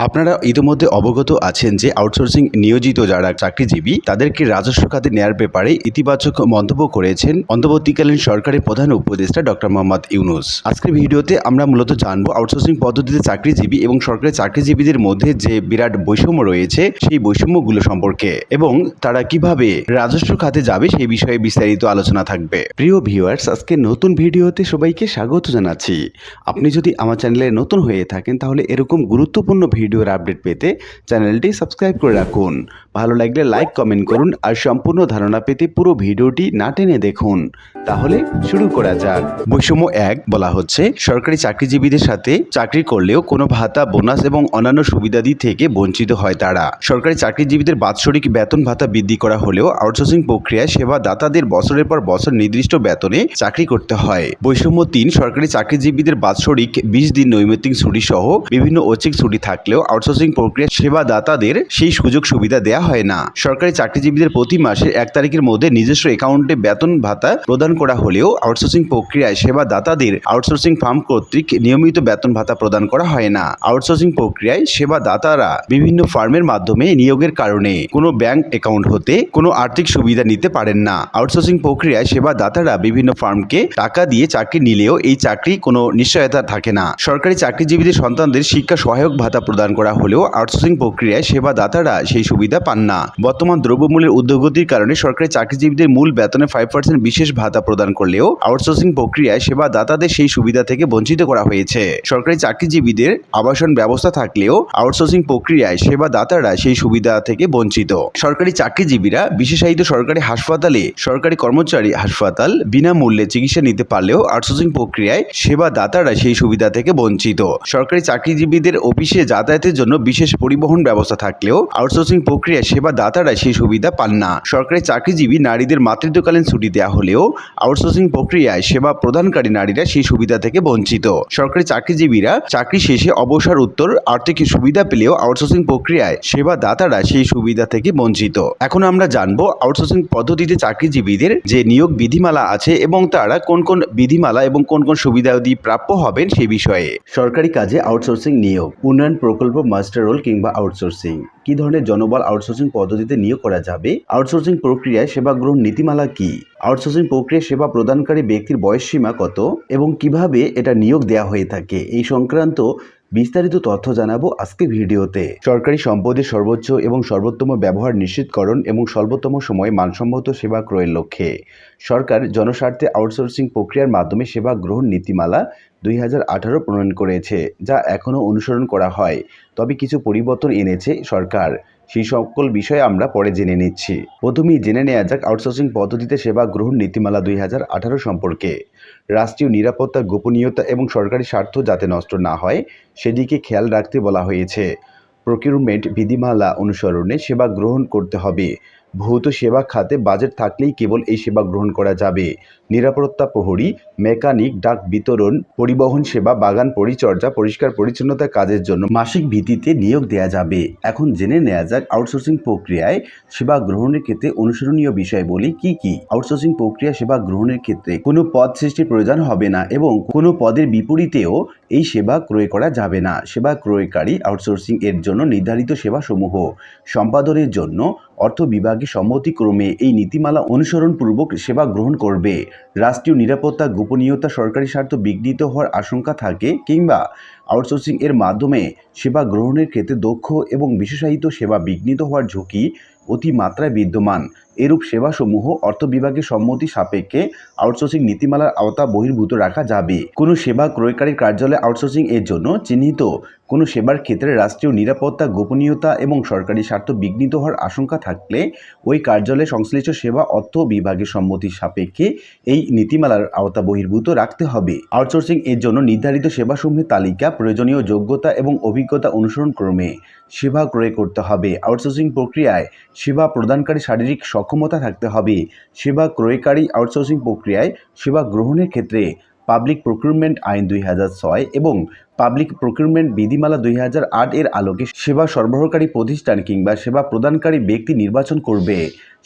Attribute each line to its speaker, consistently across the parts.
Speaker 1: আপনারা ইতিমধ্যে অবগত আছেন যে আউটসোর্সিং নিয়োজিত যারা চাকরিজীবী, তাদেরকে রাজস্ব খাতে নেয়ার ব্যাপারে ইতিবাচক মন্তব্য করেছেন অন্তর্বর্তীকালীন সরকারের প্রধান উপদেষ্টা ডক্টর মোহাম্মদ ইউনুস। আজকের ভিডিওতে আমরা মূলত জানব আউটসোর্সিং পদ্ধতিতে চাকরিজীবী এবং সরকারি চাকরিজীবীদের মধ্যে যে বিরাট বৈষম্য রয়েছে, সেই বৈষম্যগুলো সম্পর্কে এবং তারা কীভাবে রাজস্ব খাতে যাবে সেই বিষয়ে বিস্তারিত আলোচনা থাকবে। প্রিয় ভিউয়ার্স আজকে নতুন ভিডিওতে সবাইকে স্বাগত জানাচ্ছি। আপনি যদি আমার চ্যানেলে নতুন হয়ে থাকেন, তাহলে এরকম গুরুত্বপূর্ণ ভিডিওর আপডেট পেতে চ্যানেলটি সাবস্ক্রাইব করে রাখুন। ভালো লাগলে লাইক, কমেন্ট করুন আর সম্পূর্ণ ধারণা পেতে পুরো ভিডিওটি না টেনে দেখুন। তাহলে শুরু করা যাক। বৈষম্য এক বলা হচ্ছে, সরকারি চাকরিজীবীদের সাথে চাকরি করলেও কোনো ভাতা, বোনাস এবং অন্যান্য সুবিধাদি থেকে বঞ্চিত হয় তারা। সরকারি চাকরিজীবীদের বাৎসরিক বেতন ভাতা বৃদ্ধি করা হলেও আউটসোর্সিং প্রক্রিয়ায় সেবা দাতাদের বছরের পর বছর নির্দিষ্ট বেতনে চাকরি করতে হয়। বৈষম্য তিন, সরকারি চাকরিজীবীদের বাৎসরিক বিশ দিন নৈমিত্তিক ছুটি সহ বিভিন্ন ঐচ্ছিক ছুটি থাকলেও আউটসোর্সিং প্রক্রিয়া সেবা দাতাদের সেই সুযোগ সুবিধা দেওয়া হয় না। সরকারি চাকরিজীবীদের প্রতি মাসের এক তারিখের মধ্যে নিজস্ব অ্যাকাউন্টে বেতন ভাতা প্রদান করা হলেও আউটসোর্সিং প্রক্রিয়ায় সেবা দাতাদের আউটসোর্সিং ফার্ম কর্তৃক নিয়মিত বেতন ভাতা প্রদান করা হয় না। আউটসোর্সিং প্রক্রিয়ায় সেবা দাতারা বিভিন্ন ফার্মের মাধ্যমে নিয়োগের কারণে কোনো ব্যাংক অ্যাকাউন্ট হতে কোনো আর্থিক সুবিধা নিতে পারেন না। আউটসোর্সিং প্রক্রিয়ায় সেবা দাতারা বিভিন্ন ফার্মকে টাকা দিয়ে চাকরি নিলেও এই চাকরি কোনো নিশ্চয়তা থাকে না। সরকারি চাকরিজীবীদের সন্তানদের শিক্ষা সহায়ক ভাতা প্রদান করা হলেও আউটসোর্সিং প্রক্রিয়ায় সেবা দাতারা সেই সুবিধা পান না। বর্তমান দ্রব্যমূল্যের উদ্যোগতির কারণে সরকারি চাকরিজীবীদের মূল বেতনে ফাইভ পার্সেন্ট বিশেষ ভাতা প্রদান করলেও আউটসোর্সিং প্রক্রিয়ায় সেবা দাতাদের সেই সুবিধা থেকে বঞ্চিত করা হয়েছে। সরকারি চাকরিজীবীদের আবাসন ব্যবস্থা থাকলেও আউটসোর্সিং প্রক্রিয়ায় সেবা দাতারা সেই সুবিধা থেকে বঞ্চিত। সরকারি চাকরিজীবীরা, বিশেষায়িত সরকারি হাসপাতালে সরকারি কর্মচারী হাসপাতাল বিনামূল্যে চিকিৎসা নিতে পারলেও আউটসোর্সিং প্রক্রিয়ায় সেবা দাতারা সেই সুবিধা থেকে বঞ্চিত। সরকারি চাকরিজীবীদের অফিসে যাতায়াতের জন্য বিশেষ পরিবহন ব্যবস্থা থাকলেও আউটসোর্সিং প্রক্রিয়ায় সেবা দাতারা সেই সুবিধা পান না। সরকারি চাকরিজীবী নারীদের মাতৃত্বকালীন ছুটি দেওয়া হলেও আউটসোর্সিং প্রক্রিয়ায় সেবা প্রদানকারী নারীরা সেই সুবিধা থেকে বঞ্চিত। সরকারি চাকরিজীবীরা চাকরি শেষে অবসর উত্তর আর্থিক সুবিধা পেলেও আউটসোর্সিং প্রক্রিয়ায় সেবা দাতারা সেই সুবিধা থেকে বঞ্চিত। এখন আমরা জানব আউটসোর্সিং পদ্ধতিতে চাকরিজীবীদের যে নিয়োগ বিধিমালা আছে এবং তারা কোন কোন বিধিমালা এবং কোন কোন সুবিধাদি প্রাপ্য হবেন সেই বিষয়ে। সরকারি কাজে আউটসোর্সিং নিয়োগ, উন্নয়ন প্রকল্প মাস্টার রোল কিংবা আউটসোর্সিং? কি ধরনের জনবল আউটসোর্সিং পদ্ধতিতে নিয়োগ করা যাবে? আউটসোর্সিং প্রক্রিয়ায় সেবা গ্রহণ নীতিমালা কি? আউটসোর্সিং প্রক্রিয়া সেবা প্রদানকারী ব্যক্তির বয়স সীমা কত? এবং কীভাবে এটা নিয়োগ দেওয়া হয়ে থাকে? এই সংক্রান্ত বিস্তারিত তথ্য জানাব আজকে ভিডিওতে। সরকারি সম্পদের সর্বোচ্চ এবং সর্বোত্তম ব্যবহার নিশ্চিতকরণ এবং সর্বোত্তম সময়ে মানসম্মত সেবা ক্রয়ের লক্ষ্যে। সরকার জনস্বার্থে আউটসোর্সিং প্রক্রিয়ার মাধ্যমে সেবা গ্রহণ নীতিমালা দুই হাজার আঠারো প্রণয়ন করেছে, যা এখনও অনুসরণ করা হয়। তবে কিছু পরিবর্তন এনেছে সরকার। সেই সকল বিষয়ে আমরা পরে জেনে নিচ্ছি। প্রথমেই জেনে নেওয়া যাক আউটসোর্সিং পদ্ধতিতে সেবা গ্রহণ নীতিমালা দুই হাজার আঠারো সম্পর্কে। রাষ্ট্রীয় নিরাপত্তা, গোপনীয়তা এবং সরকারি স্বার্থ যাতে নষ্ট না হয়, সেদিকে খেয়াল রাখতে বলা হয়েছে। প্রকিউরমেন্ট বিধিমালা অনুসরণে সেবা গ্রহণ করতে হবে। ভৌত সেবা খাতে বাজেট থাকলেই কেবল এই সেবা গ্রহণ করা যাবে। নিরাপত্তা প্রহরী মেকানিক ডাক বিতরণ, পরিবহন সেবা, বাগান পরিচর্যা, পরিষ্কার পরিচ্ছন্নতা কাজের জন্য মাসিক ভিত্তিতে নিয়োগ দেওয়া যাবে। এখন জেনে নেওয়া যাক আউটসোর্সিং প্রক্রিয়ায় সেবা গ্রহণের ক্ষেত্রে অনুসরণীয় বিষয় বলি কি কি? আউটসোর্সিং প্রক্রিয়া সেবা গ্রহণের ক্ষেত্রে কোনো পদ সৃষ্টির প্রয়োজন হবে না এবং কোনো পদের বিপরীতেও এই সেবা ক্রয় করা যাবে না। সেবা ক্রয়কারী আউটসোর্সিং এর জন্য নির্ধারিত সেবাসমূহ সম্পাদনের জন্য অর্থ বিভাগে সম্মতিক্রমে এই নীতিমালা অনুসরণপূর্বক সেবা গ্রহণ করবে। রাষ্ট্রীয় নিরাপত্তা, গোপনীয়তা, সরকারি স্বার্থ বিঘ্নিত হওয়ার আশঙ্কা থাকে কিংবা আউটসোর্সিং এর মাধ্যমে সেবা গ্রহণের ক্ষেত্রে দক্ষ এবং বিশেষায়িত সেবা বিঘ্নিত হওয়ার ঝুঁকি অতিমাত্রায় বিদ্যমান। এরূপ সেবাসমূহ অর্থ বিভাগের সম্মতি সাপেক্ষে আউটসোর্সিং নীতিমালার আওতা বহির্ভূত রাখা যাবে। কোনো সেবা ক্রয়কারী কার্যালয়ে আউটসোর্সিং এর জন্য চিহ্নিত কোনো সেবার ক্ষেত্রে রাষ্ট্রীয় নিরাপত্তা, গোপনীয়তা এবং সরকারি স্বার্থ বিঘ্নিত হওয়ার আশঙ্কা থাকলে ওই কার্যালয়ে সংশ্লিষ্ট সেবা অর্থ বিভাগের সম্মতি সাপেক্ষে এই নীতিমালার আওতা বহির্ভূত রাখতে হবে। আউটসোর্সিং এর জন্য নির্ধারিত সেবাসমূহের তালিকা, প্রয়োজনীয় যোগ্যতা এবং অভিজ্ঞতা অনুসরণ ক্রমে সেবা ক্রয় করতে হবে। আউটসোর্সিং প্রক্রিয়ায় সেবা প্রদানকারী শারীরিক সক্ষমতা থাকতে হবে। সেবা ক্রয়কারী আউটসোর্সিং প্রক্রিয়ায় সেবা গ্রহণের ক্ষেত্রে পাবলিক প্রক্রুটমেন্ট আইন দুই হাজার ছয় এবং পাবলিক প্রকিউরমেন্ট বিধিমালা দুই হাজার আট এর আলোকে সেবা সরবরাহকারী প্রতিষ্ঠান কিংবা সেবা প্রদানকারী ব্যক্তি নির্বাচন করবে।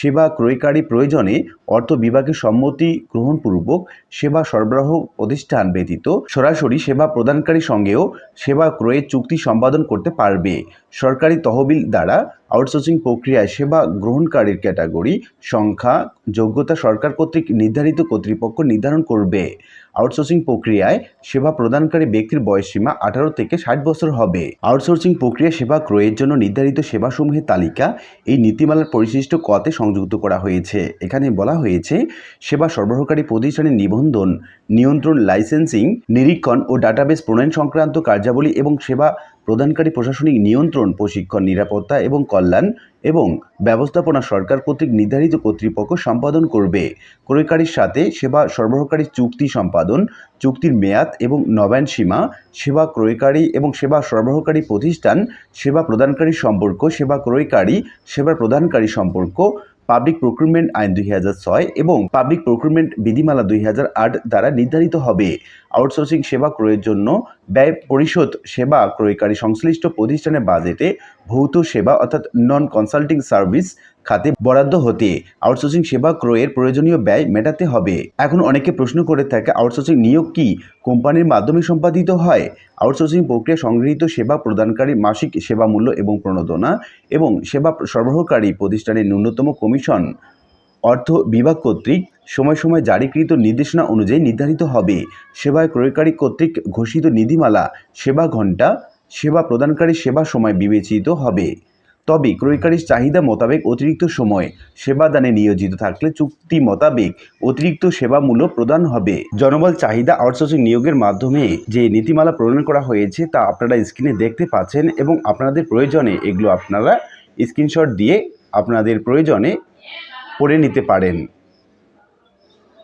Speaker 1: সেবা ক্রয়কারী প্রয়োজনে অর্থ বিভাগের সম্মতি গ্রহণপূর্বক সেবা সরবরাহ প্রতিষ্ঠান ব্যতীত সরাসরি সেবা প্রদানকারীর সঙ্গেও সেবা ক্রয়ের চুক্তি সম্পাদন করতে পারবে। সরকারি তহবিল দ্বারা আউটসোর্সিং প্রক্রিয়ায় সেবা গ্রহণকারীর ক্যাটাগরি, সংখ্যা, যোগ্যতা সরকার কর্তৃক নির্ধারিত কর্তৃপক্ষ নির্ধারণ করবে। আউটসোর্সিং প্রক্রিয়ায় সেবা প্রদানকারী ব্যক্তির বয়সসীমা আঠারো থেকে ষাট বছর হবে। আউটসোর্সিং প্রক্রিয়া সেবা ক্রয়ের জন্য নির্ধারিত সেবাসমূহের তালিকা এই নীতিমালার পরিশিষ্ট কতে সংযুক্ত করা হয়েছে। এখানে বলা হয়েছে, সেবা সরবরাহকারী প্রতিষ্ঠানের নিবন্ধন, নিয়ন্ত্রণ লাইসেন্সিং নিরীক্ষণ ও ডাটাবেস প্রণয়ন সংক্রান্ত কার্যাবলী এবং সেবা প্রদানকারী প্রশাসনিক নিয়ন্ত্রণ, প্রশিক্ষণ, নিরাপত্তা এবং কল্যাণ এবং ব্যবস্থাপনা সরকার কর্তৃক নির্ধারিত কর্তৃপক্ষ সম্পাদন করবে। ক্রয়কারীর সাথে সেবা সরবরাহকারী চুক্তি সম্পাদন, চুক্তির মেয়াদ এবং নবায়ন সীমা, সেবা ক্রয়কারী এবং সেবা সরবরাহকারী প্রতিষ্ঠান, সেবা প্রদানকারী সম্পর্ক, সেবা ক্রয়কারী, সেবা প্রদানকারী সম্পর্ক পাবলিক প্রক্রুটমেন্ট আইন দুই হাজার ছয় এবং পাবলিক প্রক্রুটমেন্ট বিধিমালা দুই হাজার আট দ্বারা নির্ধারিত হবে। আউটসোর্সিং সেবা ক্রয়ের জন্য ব্যয় পরিশোধ সেবা ক্রয়কারী সংশ্লিষ্ট প্রতিষ্ঠানের বাজেটে ভৌত সেবা অর্থাৎ নন কনসাল্টিং সার্ভিস খাতে বরাদ্দ হতে আউটসোর্সিং সেবা ক্রয়ের প্রয়োজনীয় ব্যয় মেটাতে হবে। এখন অনেকে প্রশ্ন করে থাকে, আউটসোর্সিং নিয়োগ কি কোম্পানির মাধ্যমে সম্পাদিত হয়? আউটসোর্সিং প্রক্রিয়া সংগৃহীত সেবা প্রদানকারী মাসিক সেবা মূল্য এবং প্রণোদনা এবং সেবা সরবরাহকারী প্রতিষ্ঠানের ন্যূনতম কমিশন অর্থ বিভাগ কর্তৃক সময় সময় জারিকৃত নির্দেশনা অনুযায়ী নির্ধারিত হবে। সেবায় ক্রয়কারী কর্তৃক ঘোষিত নীতিমালা সেবা ঘণ্টা, সেবা প্রদানকারী সেবা সময় বিবেচিত হবে। তবে ক্রয়কারীর চাহিদা মোতাবেক অতিরিক্ত সময়, সেবাদানে নিয়োজিত থাকলে চুক্তি মোতাবেক অতিরিক্ত সেবা মূল্য প্রদান হবে। জনবল চাহিদা আউটসোর্সিং নিয়োগের মাধ্যমে যে নীতিমালা প্রণয়ন করা হয়েছে তা আপনারা স্ক্রিনে দেখতে পাচ্ছেন এবং আপনাদের প্রয়োজনে এগুলো আপনারা স্ক্রিনশট দিয়ে আপনাদের প্রয়োজনে পড়ে নিতে পারেন।